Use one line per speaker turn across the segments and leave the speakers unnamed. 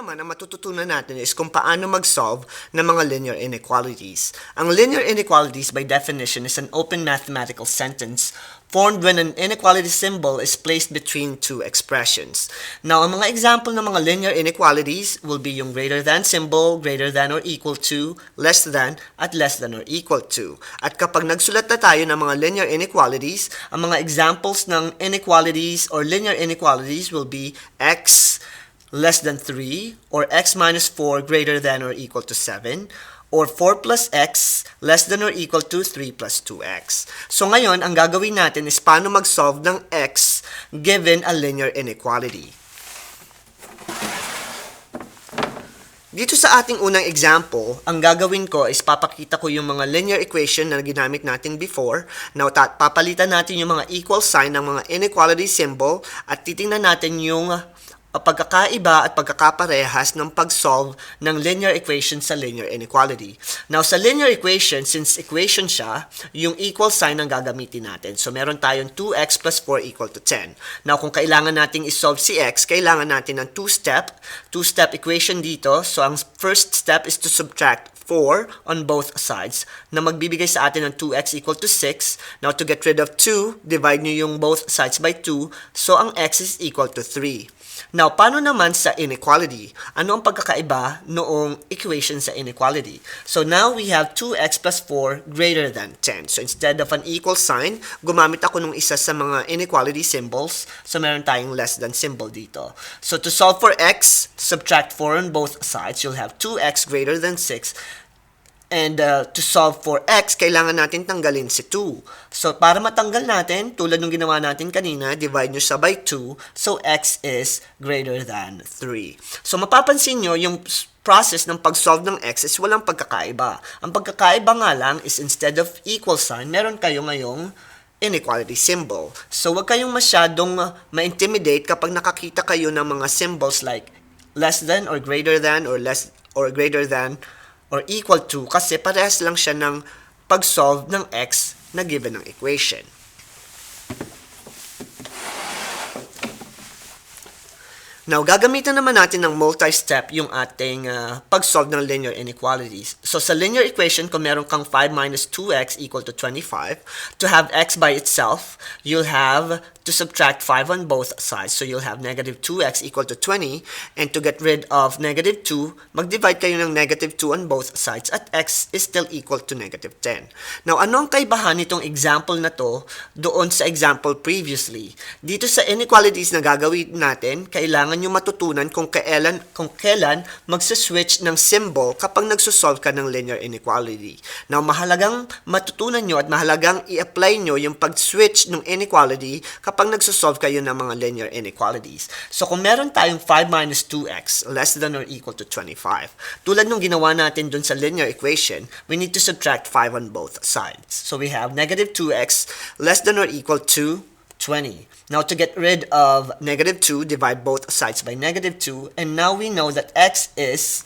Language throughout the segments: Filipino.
naman ang matututunan natin is kung paano mag-solve ng mga linear inequalities. Ang linear inequalities by definition is an open mathematical sentence formed when an inequality symbol is placed between two expressions. Now, ang mga example ng mga linear inequalities will be yung greater than symbol, greater than or equal to, less than, at less than or equal to. At kapag nagsulat na tayo ng mga linear inequalities, ang mga examples ng inequalities or linear inequalities will be x less than 3, or x minus 4 greater than or equal to 7, or 4 plus x less than or equal to 3 plus 2x. So ngayon, ang gagawin natin is paano mag-solve ng x given a linear inequality. Dito sa ating unang example, ang gagawin ko is papakita ko yung mga linear equation na ginamit natin before. Now, ta- papalitan natin yung mga equal sign ng mga inequality symbol at titingnan natin yung pagkakaiba at pagkakaparehas ng pag-solve ng linear equation sa linear inequality. Now, sa linear equation, since equation siya, yung equal sign ang gagamitin natin. So, meron tayong 2x plus 4 equal to 10. Now, kung kailangan nating isolve si x, kailangan natin ng two-step, two-step equation dito. So, ang first step is to subtract 4 on both sides na magbibigay sa atin ng 2x equal to 6. Now, to get rid of 2, divide nyo yung both sides by 2. So, ang x is equal to 3. Now, paano naman sa inequality? Ano ang pagkakaiba noong equation sa inequality? So, now we have 2x plus 4 greater than 10. So, instead of an equal sign, gumamit ako ng isa sa mga inequality symbols. So, meron tayong less than symbol dito. So, to solve for x, subtract 4 on both sides. You'll have 2x greater than 6 And uh, to solve for x, kailangan natin tanggalin si 2. So, para matanggal natin, tulad ng ginawa natin kanina, divide nyo siya by 2. So, x is greater than 3. So, mapapansin nyo, yung process ng pag-solve ng x is walang pagkakaiba. Ang pagkakaiba nga lang is instead of equal sign, meron kayo ngayong inequality symbol. So, wag kayong masyadong uh, ma-intimidate kapag nakakita kayo ng mga symbols like less than or greater than or less or greater than or equal to kasi parehas lang siya ng pag-solve ng x na given ng equation. Now, gagamitan naman natin ng multi-step yung ating uh, pag-solve ng linear inequalities. So, sa linear equation, kung meron kang 5 minus 2x equal to 25, to have x by itself, you'll have to subtract 5 on both sides. So, you'll have negative 2x equal to 20. And to get rid of negative 2, mag-divide kayo ng negative 2 on both sides at x is still equal to negative 10. Now, ano ang kaibahan nitong example na to doon sa example previously? Dito sa inequalities na gagawin natin, kailangan nyo matutunan kung kailan, kung kailan magsa-switch ng symbol kapag nagsosolve ka ng linear inequality. Now, mahalagang matutunan nyo at mahalagang i-apply nyo yung pag-switch ng inequality kapag nagsosolve kayo ng mga linear inequalities. So, kung meron tayong 5 minus 2x less than or equal to 25, tulad nung ginawa natin dun sa linear equation, we need to subtract 5 on both sides. So, we have negative 2x less than or equal to 20. Now, to get rid of negative 2, divide both sides by negative 2, and now we know that x is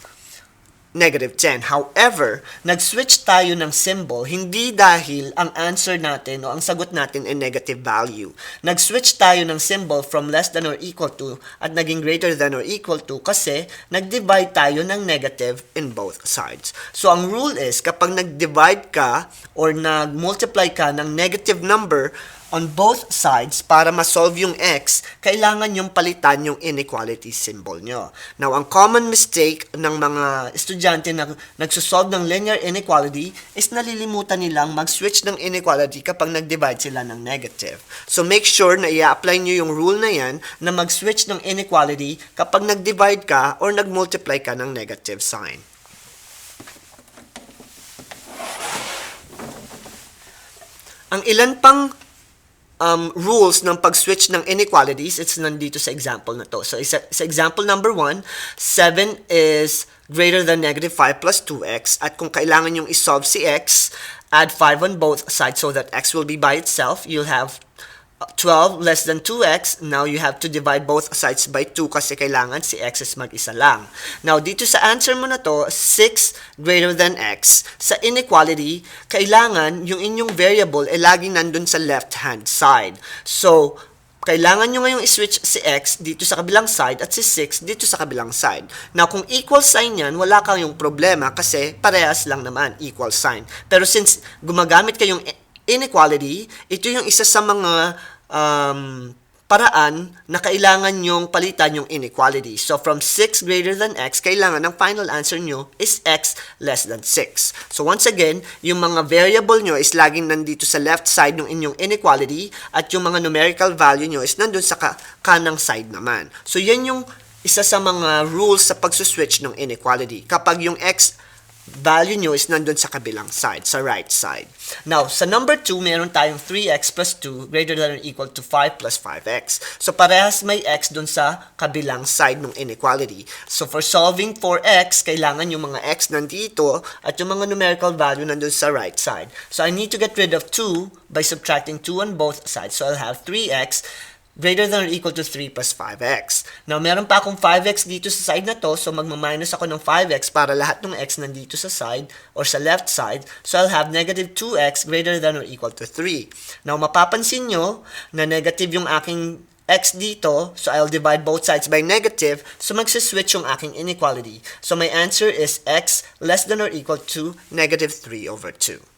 negative 10. However, nag-switch tayo ng symbol hindi dahil ang answer natin o ang sagot natin ay negative value. Nag-switch tayo ng symbol from less than or equal to at naging greater than or equal to kasi nag-divide tayo ng negative in both sides. So, ang rule is kapag nag-divide ka or nag-multiply ka ng negative number on both sides para ma-solve yung x, kailangan yung palitan yung inequality symbol nyo. Now, ang common mistake ng mga estudyante na nagsosolve ng linear inequality is nalilimutan nilang mag-switch ng inequality kapag nag-divide sila ng negative. So, make sure na i-apply nyo yung rule na yan na mag-switch ng inequality kapag nag-divide ka or nag-multiply ka ng negative sign. Ang ilan pang um, rules ng pag-switch ng inequalities, it's nandito sa example na to. So, isa, sa example number 1, 7 is greater than negative 5 plus 2x. At kung kailangan yung isolve si x, add 5 on both sides so that x will be by itself. You'll have 12 less than 2x, now you have to divide both sides by 2 kasi kailangan si x is mag-isa lang. Now, dito sa answer mo na to, 6 greater than x, sa inequality, kailangan yung inyong variable ay laging nandun sa left-hand side. So, kailangan nyo ngayong i-switch si x dito sa kabilang side at si 6 dito sa kabilang side. Now, kung equal sign yan, wala kayong problema kasi parehas lang naman, equal sign. Pero since gumagamit kayong inequality, ito yung isa sa mga um, paraan na kailangan nyong palitan yung inequality. So, from 6 greater than x, kailangan ang final answer nyo is x less than 6. So, once again, yung mga variable nyo is laging nandito sa left side ng inyong inequality at yung mga numerical value nyo is nandun sa ka- kanang side naman. So, yan yung isa sa mga rules sa pagsuswitch ng inequality. Kapag yung x value nyo is nandun sa kabilang side, sa right side. Now, sa number 2, meron tayong 3x plus 2 greater than or equal to 5 plus 5x. So, parehas may x dun sa kabilang side ng inequality. So, for solving for x, kailangan yung mga x nandito at yung mga numerical value nandun sa right side. So, I need to get rid of 2 by subtracting 2 on both sides. So, I'll have 3x greater than or equal to 3 plus 5x. Now, meron pa akong 5x dito sa side na to, so magmaminus ako ng 5x para lahat ng x nandito sa side or sa left side. So, I'll have negative 2x greater than or equal to 3. Now, mapapansin nyo na negative yung aking x dito, so I'll divide both sides by negative, so magsiswitch yung aking inequality. So, my answer is x less than or equal to negative 3 over 2.